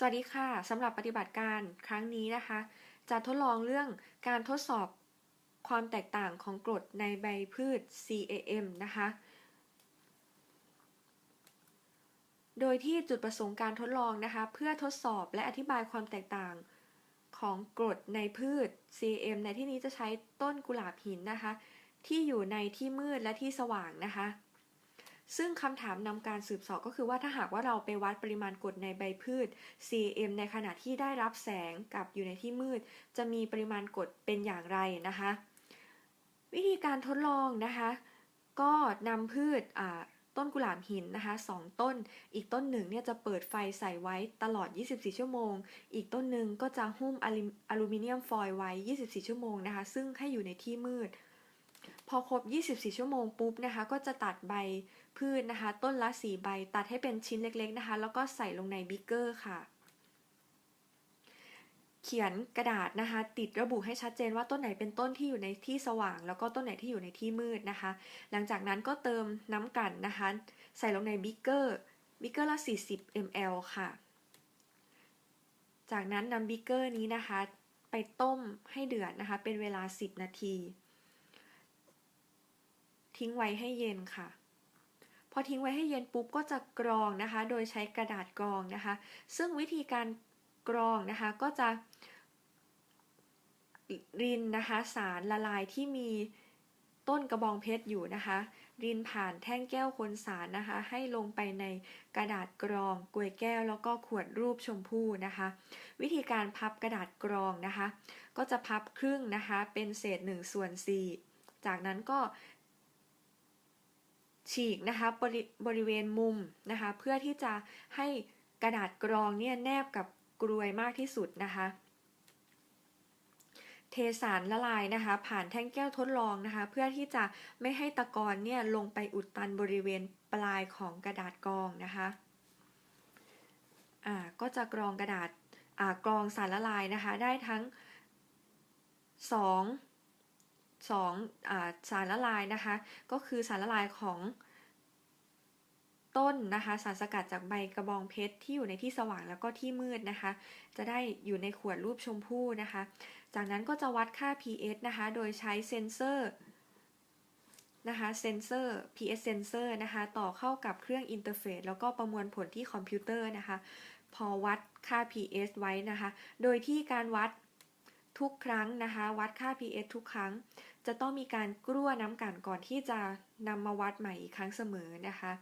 สวัสดีค่ะสำหรับปฏิบัติการครั้งนี้นะคะ จะทดลองเรื่องการทดสอบความแตกต่างของกรดในใบพืช CAM นะคะ โดยที่จุดประสงค์การทดลองนะคะ เพื่อทดสอบและอธิบายความแตกต่างของกรดในพืช CAM ในที่นี้จะใช้ต้นกุหลาบหินนะคะ ที่อยู่ในที่มืดและที่สว่างนะคะ ซึ่งคำถามนำการสืบสอบก็คือว่าถ้าหากว่าเราไปวัดปริมาณกรดในใบพืช CM ในขณะที่ได้รับแสงกับอยู่ในที่มืด จะมีปริมาณกรดเป็นอย่างไรนะคะ วิธีการทดลองนะคะ ก็นำพืชต้นกุหลาบหินนะคะสองต้น อีกต้นหนึ่งเนี่ยจะเปิดไฟใส่ไว้ตลอด 24 ชั่วโมง อีกต้นหนึ่งก็จะหุ้มอลูมิเนียมฟอยล์ไว้ 24 ชั่วโมงนะคะ ซึ่งให้อยู่ในที่มืด พอครบ 24 ชั่วโมงปุ๊บนะคะ ก็จะตัดใบพืชนะคะ ต้นละ 4 ใบตัดให้เป็นชิ้นเล็กๆนะคะ แล้วก็ใส่ลงในบิ๊กเกอร์ค่ะ เขียนกระดาษนะคะ ติดระบุให้ชัดเจนว่าต้นไหนเป็นต้นที่อยู่ในที่สว่าง แล้วก็ต้นไหนที่อยู่ในที่มืดนะคะ หลังจากนั้นก็เติมน้ำกันนะคะ ใส่ลงในบิ๊กเกอร์บิ๊กเกอร์ละ 40 ml ค่ะ จากนั้นนำบิ๊กเกอร์นี้นะคะ ไปต้มให้เดือดนะคะ เป็นเวลา 10 นาที ทิ้งไว้ให้เย็นค่ะ พอทิ้งไว้ให้เย็นปุ๊บก็จะกรองนะคะ โดยใช้กระดาษกรองนะคะ ซึ่งวิธีการกรองนะคะก็จะรินนะคะสารละลายที่มีต้นกระบองเพชรอยู่นะคะ รินผ่านแท่งแก้วคนสารนะคะ ให้ลงไปในกระดาษกรองกลวยแก้วแล้วก็ขวดรูปชมพู่นะคะ วิธีการพับกระดาษกรองนะคะ ก็จะพับครึ่งนะคะ เป็นเศษ1ส่วน4จากนั้นก็ ฉีกนะคะบริบริเวณมุมนะคะเพื่อที่จะให้กระดาษกรองเนี่ยแนบกับกรวยมากที่สุดนะคะ เทสารละลายนะคะ ผ่านแท่งแก้วทดลองนะคะ เพื่อที่จะไม่ให้ตะกอนเนี่ยลงไปอุดตันบริเวณปลายของกระดาษกรองนะคะอ่าก็จะกรองกระดาษอ่ากรองสารละลายนะคะ ได้ทั้ง 2 2อ่าสารละลายนะคะ ก็คือสารละลายของต้นนะคะ สารสกัดจากใบกระบองเพชรที่อยู่ในที่สว่างแล้วก็ที่มืดนะคะ จะได้อยู่ในขวดรูปชมพู่นะคะ จากนั้นก็จะวัดค่า pH นะคะ โดยใช้เซนเซอร์นะคะเซนเซอร์ pH เซนเซอร์นะคะ ต่อเข้ากับเครื่องอินเทอร์เฟซแล้วก็ประมวลผลที่คอมพิวเตอร์นะคะ พอวัดค่า pH ไว้นะคะ โดยที่การวัด ทุกครั้งนะคะ วัดค่า pH ทุกครั้ง จะต้องมีการกลั้วน้ำกันก่อนที่จะนำมาวัดใหม่อีกครั้งเสมอนะคะ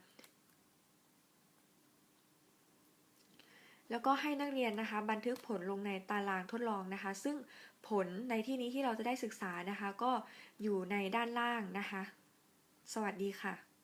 แล้วก็ให้นักเรียนนะคะ บันทึกผลลงในตารางทดลองนะคะ ซึ่งผลในที่นี้ที่เราจะได้ศึกษานะคะ ก็อยู่ในด้านล่างนะคะ สวัสดีค่ะ